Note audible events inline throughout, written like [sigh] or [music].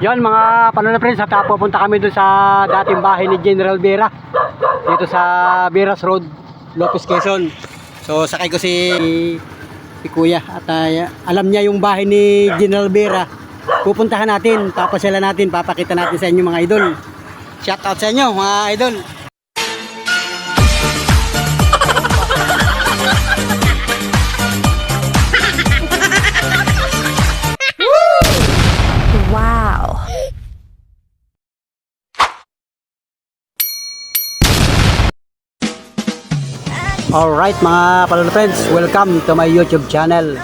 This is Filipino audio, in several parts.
Yon mga panuna friends, at ah, pupunta kami doon sa dating bahay ni General Vera. Dito sa Veras Road, Lopez Quezon. So sakay ko si si Kuya at ah, alam niya yung bahay ni General Vera. Pupuntahan natin, papasyalan natin, papakita natin sa inyo mga idol. Shout out sa inyo mga idol. Alright mga palolo friends, welcome to my YouTube channel.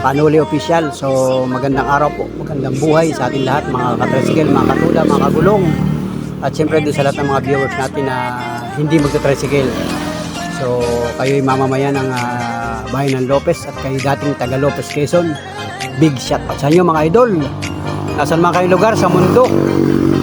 Panuli Official. So magandang araw po, magandang buhay sa ating lahat mga katricycle, mga katuda, mga kagulong. At syempre doon sa lahat ng mga viewers natin na hindi magta-tricycle. So kayo'y mamamayan ng ah, bayan ng Lopez at kayo dating taga Lopez Quezon. Big shout out sa inyo mga idol. Nasaan man kayong lugar sa mundo?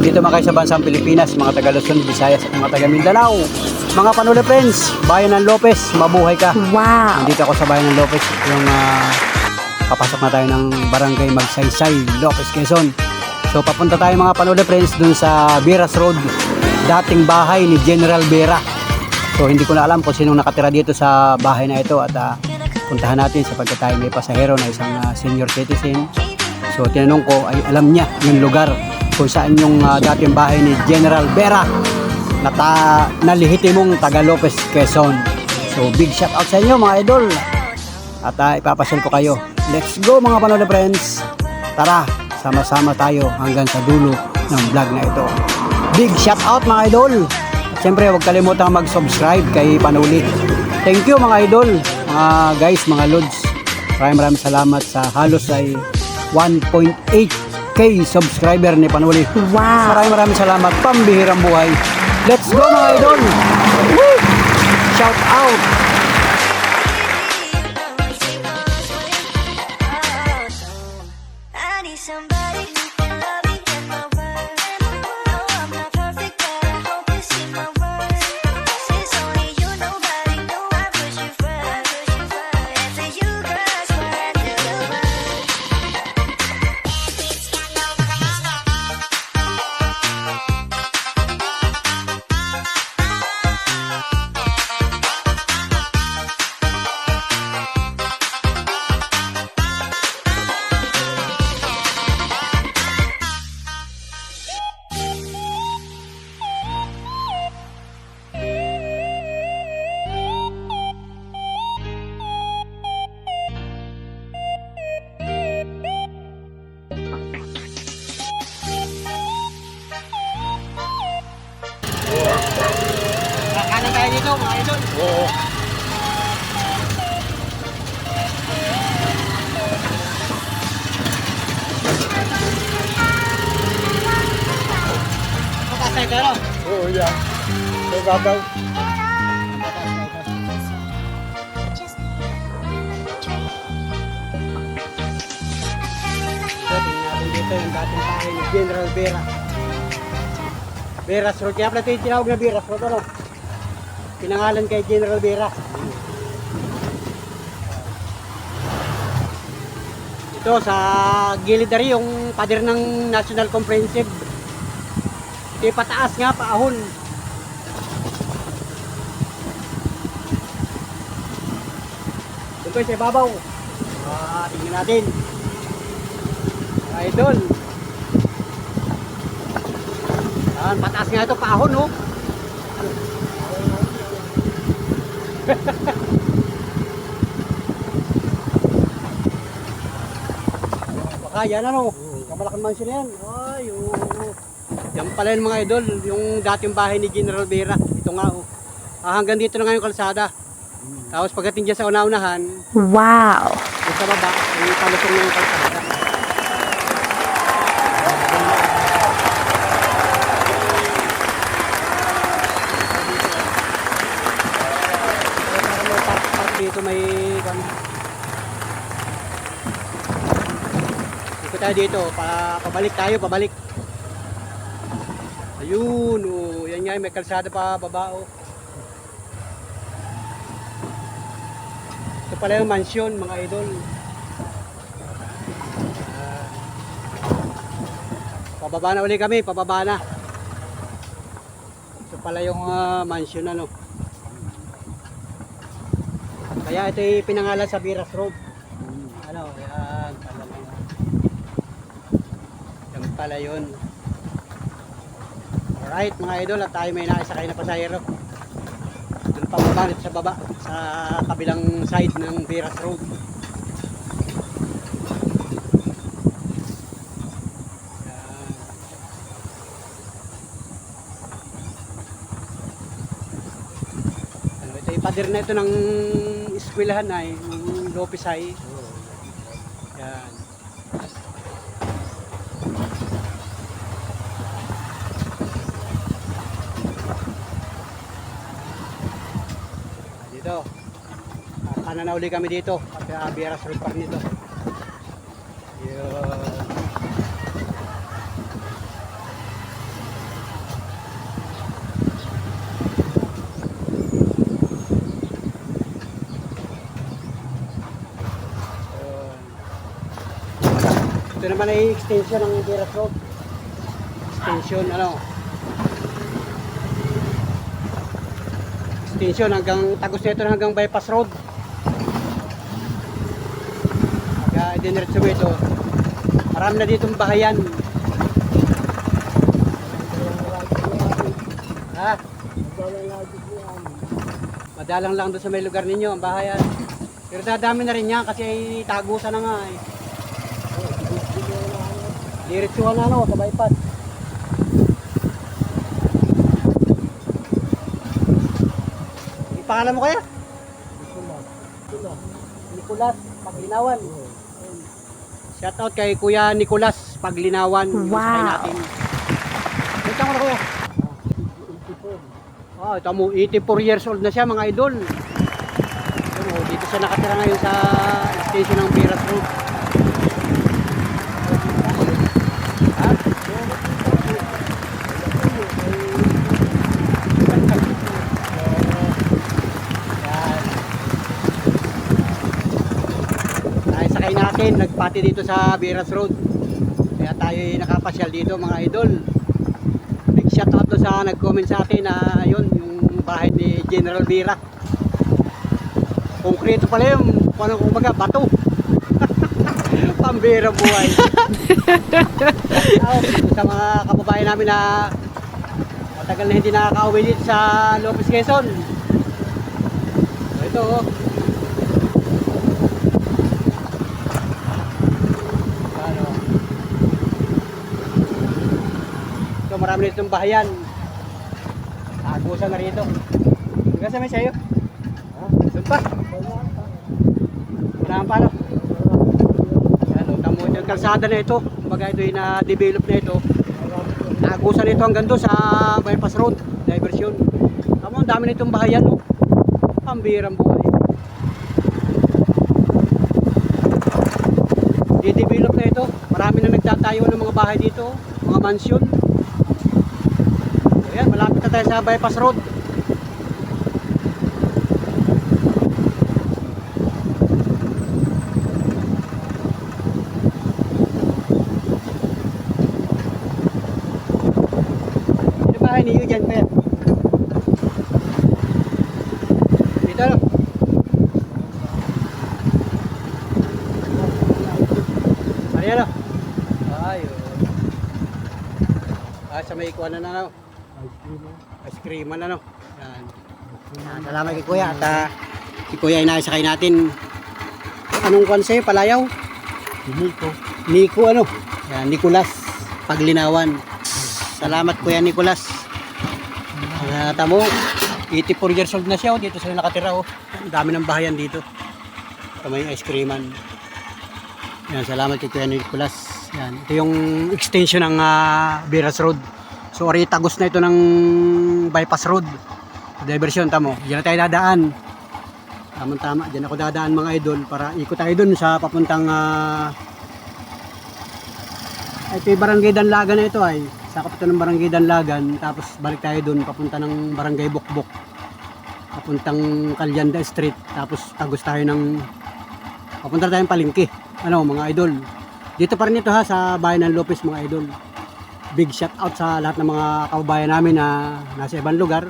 Dito man kayo sa bansang Pilipinas, mga taga Luzon, Visayas at mga taga Mindanao mga Panuli Friends, Bayan ng Lopez, mabuhay ka. Wow. Nandito ako sa Bayan ng Lopez, yung ah, papasok na tayo ng Barangay Magsaysay, Lopez, Quezon. So papunta tayo mga Panuli Friends dun sa Veras Road, dating bahay ni General Vera. So hindi ko na alam kung sinong nakatira dito sa bahay na ito at ah, puntahan natin sapagkat tayo may pasahero na isang ah, senior citizen. So tinanong ko ay alam niya yung lugar kung saan yung ah, dating bahay ni General Vera na ta, nalihitimong taga Lopez Quezon. So big shout out sa inyo mga idol. At uh, ipapasyal ko kayo. Let's go mga panolo friends. Tara, sama-sama tayo hanggang sa dulo ng vlog na ito. Big shout out mga idol. At syempre huwag kalimutang mag-subscribe kay Panuli. Thank you mga idol, mga guys, mga lods. Maraming maraming salamat sa halos ay 1.8k subscriber ni Panuli. Wow. Maraming maraming salamat. Pambihirang buhay. Let's go mga idol! Shout out! Oo. Pataas tayo pero. Oo, yan. May babaw. Dito yung dating bahay ni General Vera. Veras Road. Kaya pala ito yung tinawag na Veras Road. Ano? Pinangalan kay General Vera. Ito sa gilid na yung pader ng National Comprehensive. Ito pataas nga, paahon. Ito sa ibabaw. Ah, tingnan natin. Idol. Yan, pataas nga ito, paahon, no? Baka yan, ano? Kamalaking mansion na yan. Ay, oo. Yan pala yung mga idol, yung dating bahay ni General Vera. Ito nga, oh. Ah, hanggang dito na nga yung kalsada. Tapos pagdating dyan sa una-unahan, Wow. yung sa baba, yung palusong na yung kalsada. Kaya may park- park dito may kami. Dito tayo dito, pa, pabalik tayo, pabalik. Ayun, oh, yan nga, may kalsada pa baba, oh. Ito pala yung mansion, mga idol. pababa na uli kami, pababa na. Ito pala yung ah, mansion ano. Kaya ito pinangalan sa Biras Road. Ano, yan. Pala na yan. Yan pala yun. Alright mga idol at tayo may nakisakay na pasahero. Doon pa baba dito sa baba sa kabilang side ng Biras Road. Ano, ito yung pader na ito ng eskwelahan ay yung Lopez High. Yan. Dito. Kanan na uli kami dito. At uh, Bieras Road Park nito. Yun. Ito naman ay extension ng Bieras Road. Extension ano. Extension hanggang tagos nito hanggang bypass road. Mo ito. Marami na ditong bahayan. Ha? Madalang lang doon sa may lugar ninyo ang bahayan. Pero dadami na rin yan kasi ay tagusan na nga eh. Diretsuhan na ano sa bypass. Yung pangalan mo kaya? Nicolas Paglinawan. Shout out kay Kuya Nicolas Paglinawan. Yung Wow. sakay natin. Ito ko na kuya. Ah, ito mo 84 years old na siya mga idol. Oh, dito siya nakatira ngayon sa station ng Piras Road. Natin, nagpati dito sa Biras Road. Kaya tayo ay nakapasyal dito mga idol. Big shout out doon sa nag-comment sa atin na yun, yung bahay ni General Bira. Konkreto pala yung, ano kumbaga, bato. [laughs] Pambira buhay. Out, sa mga kababayan namin na matagal na hindi nakaka-uwi dito sa Lopez Quezon. Ito oh. Ano? So marami na itong bahayan. Agusan na rito. Hanggang sa may sayo. Doon pa. Wala pa no. Ano, tamo yung kalsada na ito. Kumbaga ito yung na-develop na ito. Nagusan nito hanggang doon sa bypass road. Diversion. Tamo, ang dami nitong bahayan no. Pambirang buhay. I-develop na ito. Marami na nagtatayo ng mga bahay dito. Mga mansion. Ayan, malapit na tayo sa bypass road. Ano bahay niyo dyan, Kuya? Dito, no? Ayan, no? Ay, oh. Ah, sa may ikuan na na, no? Ice cream na, no? Yan. Yan, salamat kay Kuya. At ah, si Kuya ay nakisakay natin. Anong kwan sa'yo? Palayaw? Dito. Nico ano? Yan, Nicolas Paglinawan. Salamat Kuya Nicolas. Uh, tamo, 84 years old na siya oh, dito sa nakatira oh. Ang dami ng bahayan dito. Ito may ice creaman. Yan, salamat kay Kuya Nicolas. Yan, ito yung extension ng ah, Biras Road. So, ari tagos na ito ng bypass road. Diversion tamo. Diyan na tayo dadaan. Tamang tama, diyan ako dadaan mga idol para ikot tayo dun sa papuntang ah, ito yung barangay Danlagan na ito ay sakop ito ng barangay Danlagan tapos balik tayo dun papunta ng barangay Bukbok papuntang Kalyanda Street tapos tagos tayo ng papunta tayong palingki ano mga idol dito pa rin ito ha sa bayan ng Lopez mga idol big shout out sa lahat ng mga kababayan namin na nasa ibang lugar.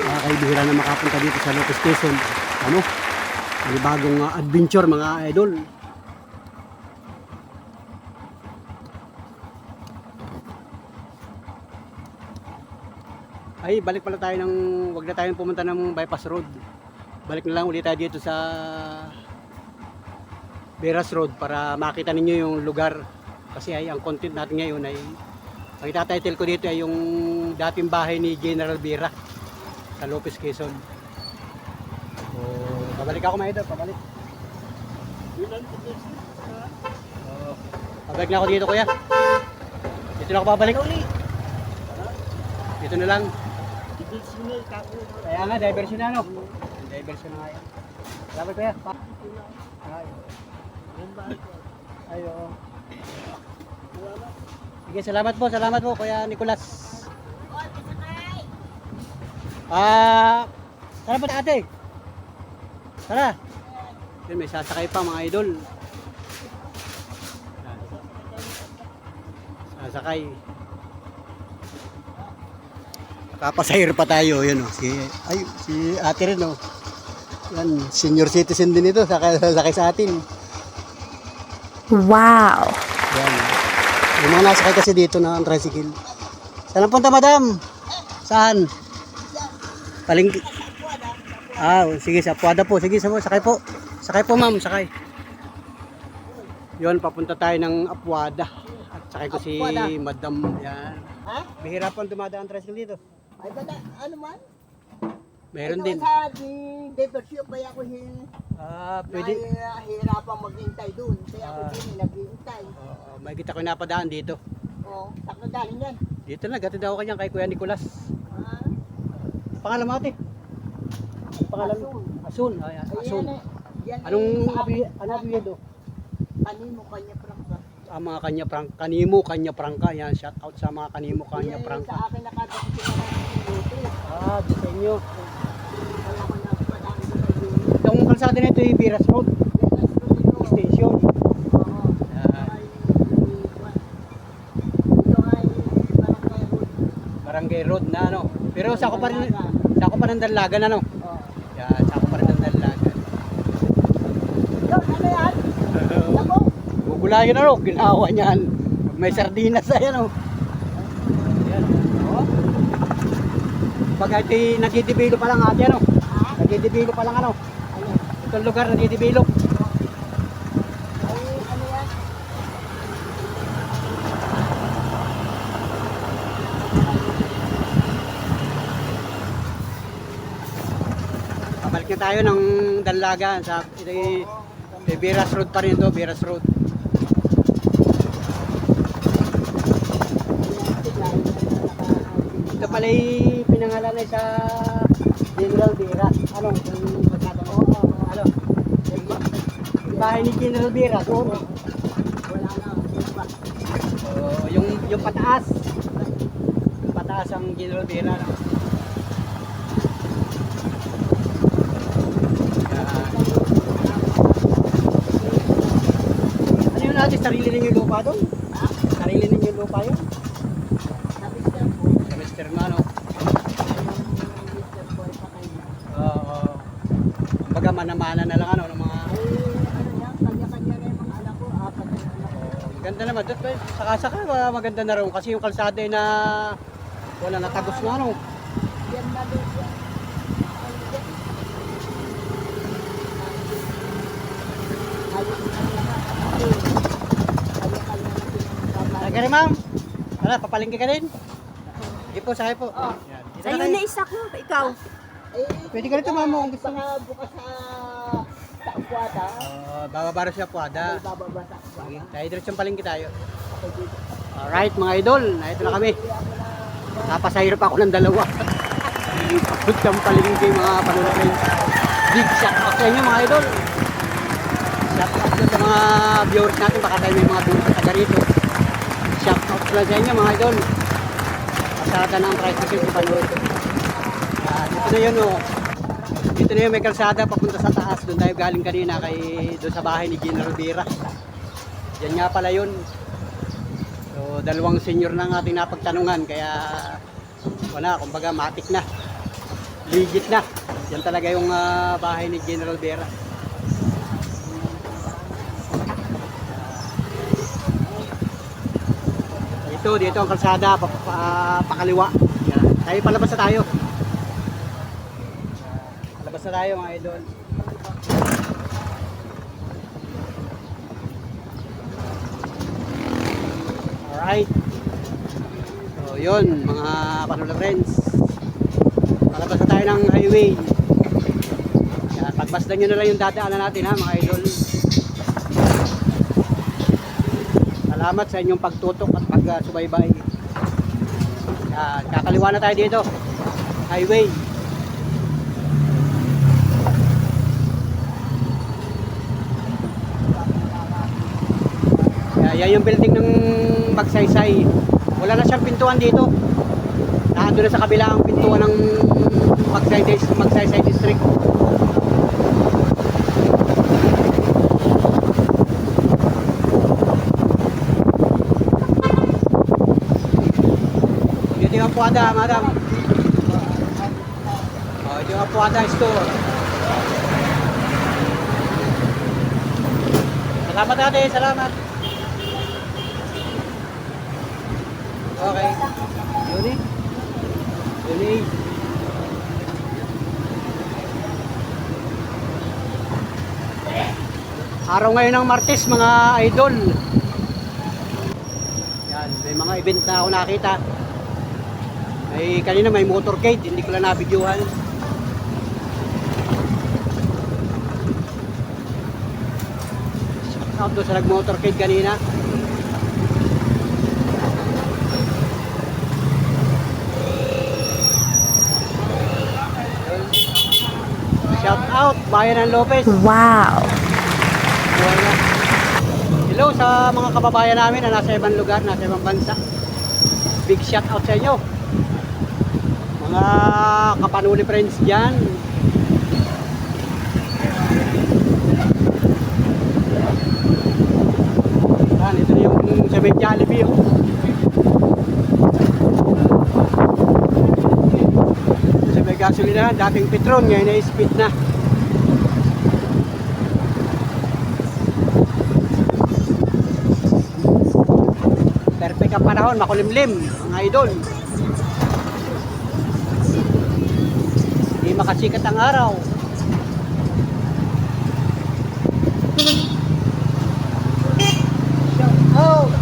Mga kaibihira na makapunta dito sa Lopez Quezon. Ano? May bagong ah, adventure mga idol. Ay, balik pala tayo ng, wag na tayong pumunta ng bypass road. Balik na lang ulit tayo dito sa Beras Road para makita ninyo yung lugar. Kasi ay ang content natin ngayon ay ang itatitle ko dito ay yung dating bahay ni General Vera sa Lopez Quezon. So, pabalik ako mga idol, pabalik. Oo. pabalik na ako dito kuya. Dito na ako babalik. Dito na lang. Kaya nga, diversion na ano? Diversion na nga yan. Salamat kuya. Ay. Ay, oo. Sige, salamat po, salamat po, Kuya Nicolas. Ah, tara po ate. Tara. Yun, may sasakay pa mga idol. Sasakay. Kapasahir pa tayo, yun oh. Si, ay, si ate rin oh. Yan, senior citizen din ito, sakay, sakay sa atin. Wow. Yung mga nasakay kasi dito na ang tricycle. Saan punta, madam? Saan? Paling... Ah, sige, sa Puada po. Sige, sa sakay po. Sakay po, ma'am, sakay. Yon, papunta tayo ng Apuada. At sakay ko si madam. Yan. Ha? Ang dumadaan tricycle dito. Ay, bata, ano man? Meron Ito din. Sa di diversyon kaya ako hin, Ah, pwede. nahihirapan maghintay doon. Kaya ako Ah. din naghihintay. Oo, may kita ko napadaan dito. Oh, saan ka galing yan? Dito na, gatid ako kanya kay Kuya Nicolas. Ah, Pangalan mo ate? Ano pangalan mo? Asun. Ay, Asun. eh. Yan Anong eh, sa abi, ano apelyido? Kanino kanya prangka? Ang mga kanya prang kanimo kanya prangka yan shout out sa mga kanimo kanya prangka. Sa akin ng minuto. Ah, di sa inyo. Wala ko na padaan ko sa kalsada nito ay Biras Road Station. Ito ay barangay road. Na ano. Pero sa ako pa rin sa ako pa ng Dalagan ano. Yan, sa ako pa rin ng Dalagan. Ano yan? Gugulayan ano, ginawa niyan. May sardinas ayan. Yan. Oh. Pag ito nagdidibilo pa lang ate ano. Nagdidibilo pa lang ano. Itong lugar ano yan? Pabalik na tayo ng Dalagan sa ito ay Biras Road pa rin ito, Biras Road. Ito pala ay pinangalan ay sa General Biras. Ano? Yung pagkata mo? Ano? Yung ba- yung bahay ni General Biras. Oh. Wala na. Sino ba? Oh, yung yung pataas. Yung pataas ang General Biras. No? Ano yun natin? Sarili ninyo lupa doon? Sarili ninyo lupa yun? Sabi siya po, Sa Mr. Mano. Mr. Boy pa kayo. Oo. Baga manamana na lang ano ng mga Ay, ano yan? Kanya-kanya na yung mga anak ko. Apat na anak ko. Maganda naman. Doon, ah, maganda na rin. Kasi yung kalsada na wala natagos na ano. Yan na. Sige rin ma'am. Ala, papalingki ka din. Sige po, sakay po. Oh. Yan. Kayo. na isa ko. Ikaw. Eh, Pwede ka rito, ma'am, kung gusto mo. Baka bukas sa Akwada. Uh, bababara siya po, ada. May bababa sa Sige, Akwada. tayo diretsyon palingki tayo. Alright mga idol, na ito na kami. Napasahir pa ako ng dalawa. Pagod kang palingki mga panunarin. Big shout out sa inyo mga idol. Shout out sa mga viewers natin. Baka tayo may mga viewers na taga rito. Shout out pala sa inyo mga idol. Pasada ng tricycle sa panood. Ah, dito na yun oh. Dito na yun may kalsada papunta sa taas. Doon tayo galing kanina kay doon sa bahay ni General Vera. Yan nga pala yun. Dalawang senior na ang ating napagtanungan, kaya wala, kumbaga matik na. Legit na. Yan talaga yung ah, bahay ni General Vera. Ito, dito ang kalsada, pa, pa, pakaliwa. Tayo, palabas na tayo. Palabas na tayo mga idol. Alright. So, yun, mga panola friends. Palabas na tayo ng highway. Yan, pagmasdan nyo na lang yung dadaanan natin ha, mga idol. Salamat sa inyong pagtutok at pagsubaybay. Yan, kakaliwa na tayo dito. Highway. Yan, yan yung building ng Magsaysay. Wala na siyang pintuan dito. Nandun na sa kabila ang pintuan ng Magsaysay, Magsaysay District. Dito yung Puada, madam. Oh, dito yung Puada store. Salamat ate, salamat. Okay. Yun eh. Araw ngayon ng Martes mga idol. Yan, may mga event na ako nakita. May kanina may motorcade, hindi ko lang nabidyohan. Shout out sa nag-motorcade kanina. Shout out, Bayan ng Lopez. Wow. Hello sa mga kababayan namin na nasa ibang lugar, nasa ibang bansa. Big shout out sa inyo. Mga kapanuli friends dyan. Yan, ito yung sa may Jollibee. Oh. Gasolina, dating Petron, ngayon ay speed na. Perfect ang panahon, makulimlim, mga idol. Hindi makasikat ang araw. Out!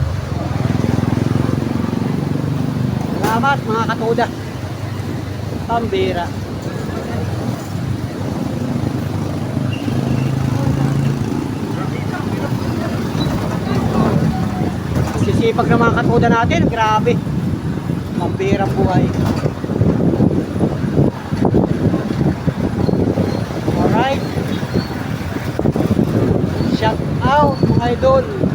Salamat mga katuda. Pambira. Sisipag ng mga katuda natin, grabe. Pambirang buhay. Alright. Shout out mga idol.